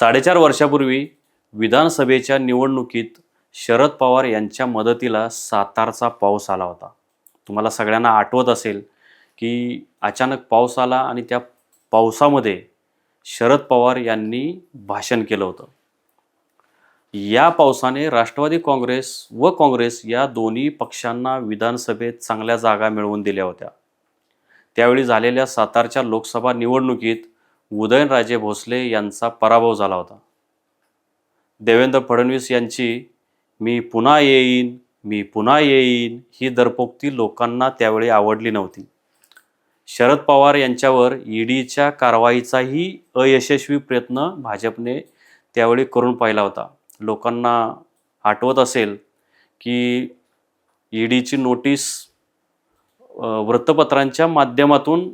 साडेचार वर्षापूर्वी विधानसभेच्या निवडणुकीत शरद पवार यांच्या मदतीला सातारचा पाऊस आला होता. तुम्हाला सगळ्यांना आठवत असेल की अचानक पाऊस आला आणि त्या पावसामध्ये शरद पवार यांनी भाषण केलं होतं. या पावसाने राष्ट्रवादी काँग्रेस व काँग्रेस या दोन्ही पक्षांना विधानसभेत चांगल्या जागा मिळवून दिल्या होत्या. त्यावेळी झालेल्या सातारच्या लोकसभा निवडणुकीत उदयनराजे भोसले यांचा पराभव झाला होता. देवेंद्र फडणवीस यांची मी पुन्हा येईन मी पुन्हा येईन ही दरपोक्ती लोकांना त्यावेळी आवडली नव्हती. शरद पवार यांच्यावर ईडीच्या कारवाईचाही अयशस्वी प्रयत्न भाजपने त्यावेळी करून पाहिला होता. लोकांना आठवत असेल की ईडीची नोटीस वृत्तपत्रांच्या माध्यमातून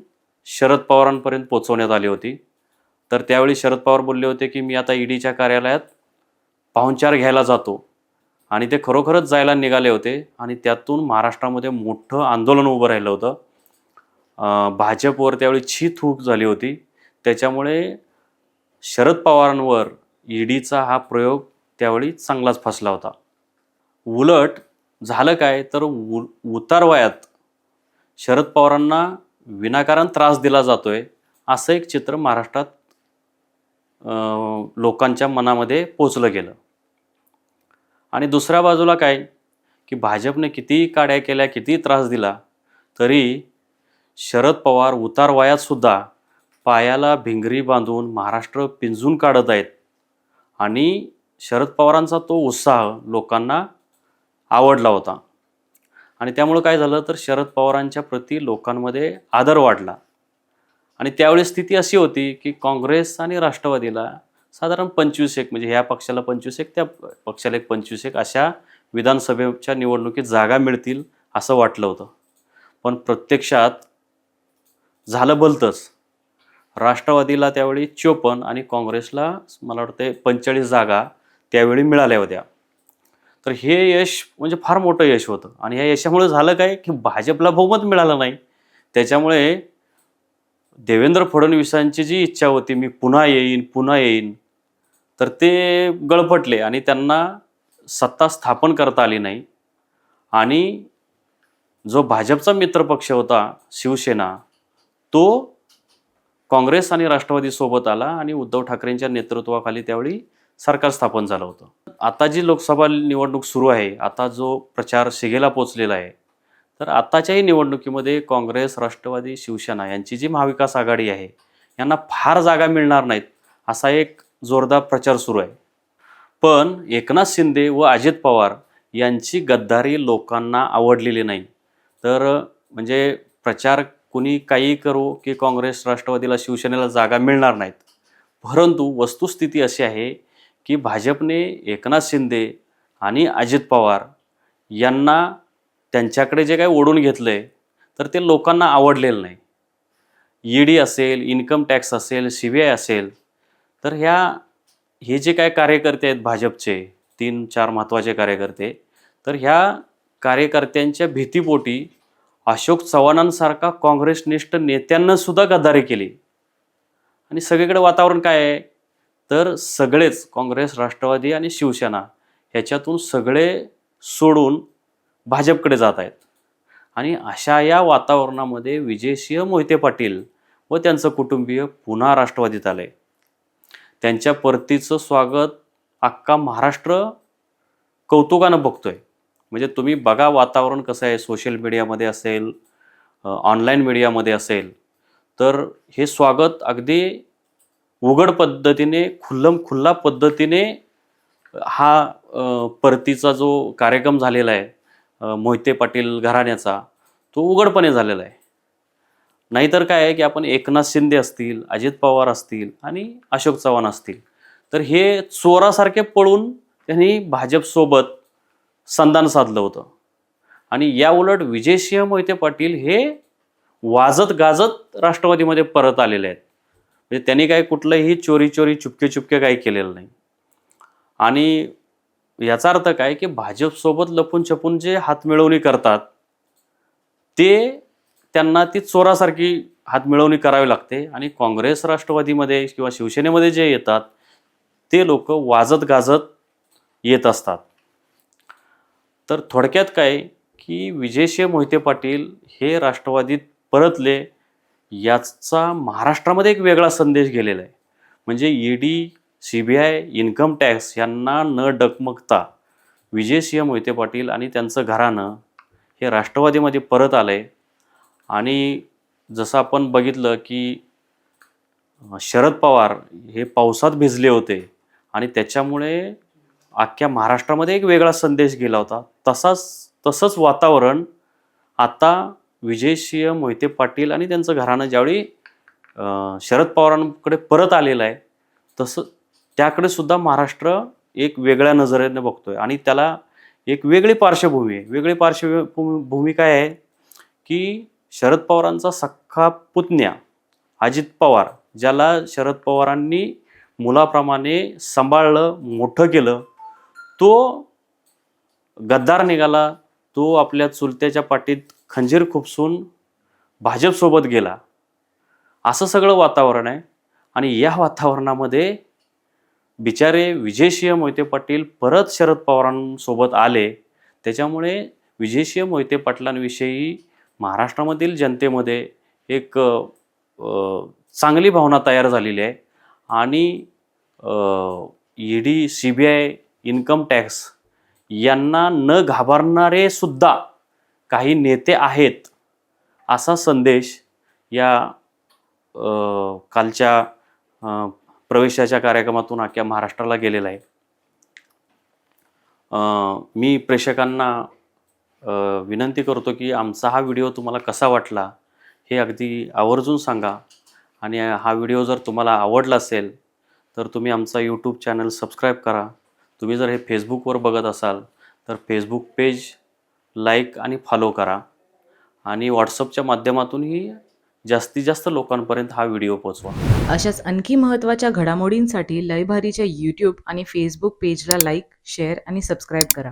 शरद पवारांपर्यंत पोचवण्यात आली होती. तर त्यावेळी शरद पवार बोलले होते की मी आता ईडीच्या कार्यालयात पाहुणचार घ्यायला जातो. आणि ते खरोखरच जायला निघाले होते. आणि त्यातून महाराष्ट्रामध्ये मोठं आंदोलन उभं राहिलं होतं. भाजपवर त्यावेळी छी थूक झाली होती. त्याच्यामुळे शरद पवारांवर ईडीचा हा प्रयोग त्यावेळी चांगलाच फसला होता. उलट झालं काय? तर उ उतारवयात शरद पवारांना विनाकारण त्रास दिला जातोय असं एक चित्र महाराष्ट्रात लोकांच्या मनामध्ये पोचलं गेलं. आणि दुसऱ्या बाजूला काय? की भाजपने कितीही काड्या केल्या कितीही त्रास दिला तरी शरद पवार उतार वयातसुद्धा पायाला भिंगरी बांधून महाराष्ट्र पिंजून काढत आहेत. आणि शरद पवारांचा तो उत्साह लोकांना आवडला होता. आणि त्यामुळं काय झालं? तर शरद पवारांच्या प्रती लोकांमध्ये आदर वाढला. आणि त्यावेळी स्थिती अशी होती की काँग्रेस आणि राष्ट्रवादीला साधारण पंचवीस एक म्हणजे ह्या पक्षाला पंचवीस एक त्या पक्षाला एक पंचवीस एक अशा विधानसभेच्या निवडणुकीत जागा मिळतील असं वाटलं होतं. पण प्रत्यक्षात झालं भलतंच राष्ट्रवादीला त्यावेळी चोपन्न आणि काँग्रेसला मला वाटतं पंचेचाळीस जागा त्यावेळी मिळाल्या होत्या. तर हे यश म्हणजे फार मोठं यश होतं. आणि या यशामुळे झालं काय की भाजपला बहुमत मिळालं नाही. त्याच्यामुळे देवेंद्र फडणवीसांची जी इच्छा होती मी पुन्हा येईन पुन्हा येईन तर ते गळफटले आणि त्यांना सत्ता स्थापन करता आली नाही. आणि जो भाजपचा मित्रपक्ष होता शिवसेना तो काँग्रेस आणि राष्ट्रवादीसोबत आला आणि उद्धव ठाकरेंच्या नेतृत्वाखाली त्यावेळी सरकार स्थापन झालं होतं. आता जी लोकसभा निवडणूक सुरू आहे आता जो प्रचार शिगेला पोचलेला आहे तर आत्ताच्याही निवडणुकीमध्ये काँग्रेस राष्ट्रवादी शिवसेना यांची जी महाविकास आघाडी आहे यांना फार जागा मिळणार नाहीत असा एक जोरदार प्रचार सुरू आहे. पण एकनाथ शिंदे व अजित पवार यांची गद्दारी लोकांना आवडलेली नाही. तर म्हणजे प्रचार कुणी काही करू की काँग्रेस राष्ट्रवादीला शिवसेनेला जागा मिळणार नाहीत. परंतु वस्तुस्थिती अशी आहे की भाजपने एकनाथ शिंदे आणि अजित पवार यांना त्यांच्याकडे जे काही ओढून घेतलं आहे तर ते लोकांना आवडलेलं नाही. ई डी असेल इन्कम टॅक्स असेल सी बी आय असेल तर ह्या हे जे काय कार्यकर्ते आहेत भाजपचे तीन चार महत्त्वाचे कार्यकर्ते तर ह्या कार्यकर्त्यांच्या भीतीपोटी अशोक चव्हाणांसारखा काँग्रेसनिष्ठ नेत्यांनासुद्धा गदारी गद्दारी केली. आणि सगळीकडे वातावरण काय आहे? तर सगळेच काँग्रेस राष्ट्रवादी आणि शिवसेना ह्याच्यातून सगळे सोडून भाजपकडे जात आहेत. आणि अशा या वातावरणामध्ये विजयसिंह मोहिते पाटील व त्यांचं कुटुंबीय पुन्हा राष्ट्रवादीत आले. त्यांच्या परतीचं स्वागत अख्खा महाराष्ट्र कौतुकानं बघतोय. म्हणजे तुम्ही बघा वातावरण कसं आहे सोशल मीडियामध्ये असेल ऑनलाईन मीडियामध्ये असेल तर हे स्वागत अगदी उघड पद्धतीने खुल्लम खुल्ला पद्धतीने हा परतीचा जो कार्यक्रम झालेला आहे मोहिते पाटील घराण्याचा तो उघडपणे झालेला आहे. नाहीतर काय आहे की आपण एकनाथ शिंदे असतील अजित पवार असतील आणि अशोक चव्हाण असतील. तर हे चोरासारखे पळून त्यांनी भाजपसोबत संधान साधलं होतं. आणि या उलट विजयसिंह मोहिते पाटील हे वाजत गाजत राष्ट्रवादीमध्ये परत आलेले आहेत. म्हणजे त्यांनी काय कुठलंही चोरी चोरी चुपके चुपके काही केलेलं नाही. आणि याचा अर्थ काय की भाजपसोबत लपून छपून जे हातमिळवणी करतात ते त्यांना ती चोरासारखी हातमिळवणी करावी लागते. आणि काँग्रेस राष्ट्रवादीमध्ये किंवा शिवसेनेमध्ये जे येतात ते लोक वाजत गाजत येत असतात. तर थोडक्यात काय की विजयशे मोहिते पाटील हे राष्ट्रवादीत परतले याचा महाराष्ट्रामध्ये एक वेगळा संदेश गेलेला आहे. म्हणजे ED C B I income tax यांना न डगमगता विजयसिंह मोहिते पाटील आणि त्यांचं घराणं हे राष्ट्रवादीमध्ये परत आलं आहे आणि जसं आपण बघितलं की शरद पवार हे पावसात भिजले होते आणि त्याच्यामुळे अख्ख्या महाराष्ट्रामध्ये एक वेगळा संदेश गेला होता. तसाच तसंच वातावरण आता विजयसिंह मोहिते पाटील आणि त्यांचं घराणं ज्यावेळी शरद पवारांकडे परत आलेलं आहे तसं त्याकडे सुद्धा महाराष्ट्र एक वेगळ्या नजरेने बघतोय. आणि त्याला एक वेगळी पार्श्वभूमी आहे. वेगळी पार्श्वभूमी भूमी काय आहे? की शरद पवारांचा सख्खा पुतण्या अजित पवार ज्याला शरद पवारांनी मुलाप्रमाणे सांभाळलं मोठं केलं तो गद्दार निघाला तो आपल्या चुलत्याच्या पाठीत खंजीर खुपसून भाजपसोबत गेला. असं सगळं वातावरण आहे. आणि या वातावरणामध्ये बिचारे विजयसिंह मोहिते पाटील परत शरद पवारांसोबत आले. त्याच्यामुळे विजयसिंह मोहिते पाटलांविषयी महाराष्ट्रामधील जनतेमध्ये एक चांगली भावना तयार झालेली आहे. आणि E D C B I income tax यांना न घाबरणारे सुद्धा काही नेते आहेत असा संदेश या कालच्या प्रवेशाच्या कार्यक्रमातून अख्ख्या महाराष्ट्राला गेलेला आहे. मी प्रेक्षकांना विनंती करतो की आमचा हा व्हिडिओ तुम्हाला कसा वाटला हे अगदी आवर्जून सांगा. आणि हा व्हिडिओ जर तुम्हाला आवडला असेल तर तुम्ही आमचा यूट्यूब चॅनल सबस्क्राईब करा. तुम्ही जर हे फेसबुकवर बघत असाल तर फेसबुक पेज लाईक आणि फॉलो करा. आणि व्हॉट्सअपच्या माध्यमातूनही जास्तीत जास्त लोकांपर्यंत हा व्हिडिओ पोचवा अशाच आणखी महत्त्वाच्या घडामोडींसाठी लयभारीच्या यूट्यूब आणि फेसबुक पेजला लाईक शेअर आणि सबस्क्राईब करा.